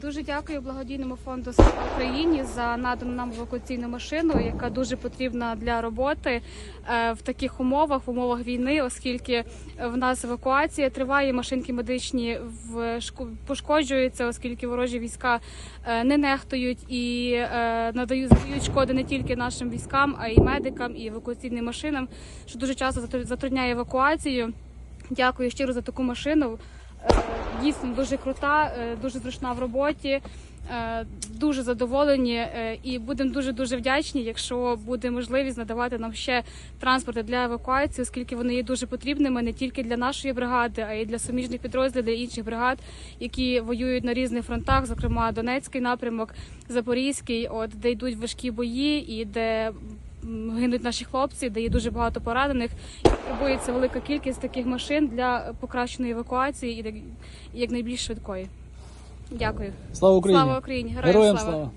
Дуже дякую благодійному фонду Україні за надану нам евакуаційну машину, яка дуже потрібна для роботи е, в таких умовах, в умовах війни, оскільки в нас евакуація триває, машинки медичні пошкоджуються, оскільки ворожі війська е, не нехтують і е, надають шкоди не тільки нашим військам, а й медикам і евакуаційним машинам, що дуже часто затр- затрудняє евакуацію. Дякую щиро за таку машину. Е, Дійсно дуже крута, е, дуже зручна в роботі. Е, Дуже задоволені і будемо дуже дуже вдячні, якщо буде можливість надавати нам ще транспорти для евакуації, оскільки вони є дуже потрібними не тільки для нашої бригади, а й для суміжних підрозділів інших бригад, які воюють на різних фронтах, зокрема Донецький напрямок, Запорізький, от де йдуть важкі бої і де гинуть наші хлопці, де є дуже багато поранених. І потребується велика кількість таких машин для покращеної евакуації і як- і якнайбільш швидкої. Дякую. Слава Україні! Слава Україні! Героям, Героям слава! слава!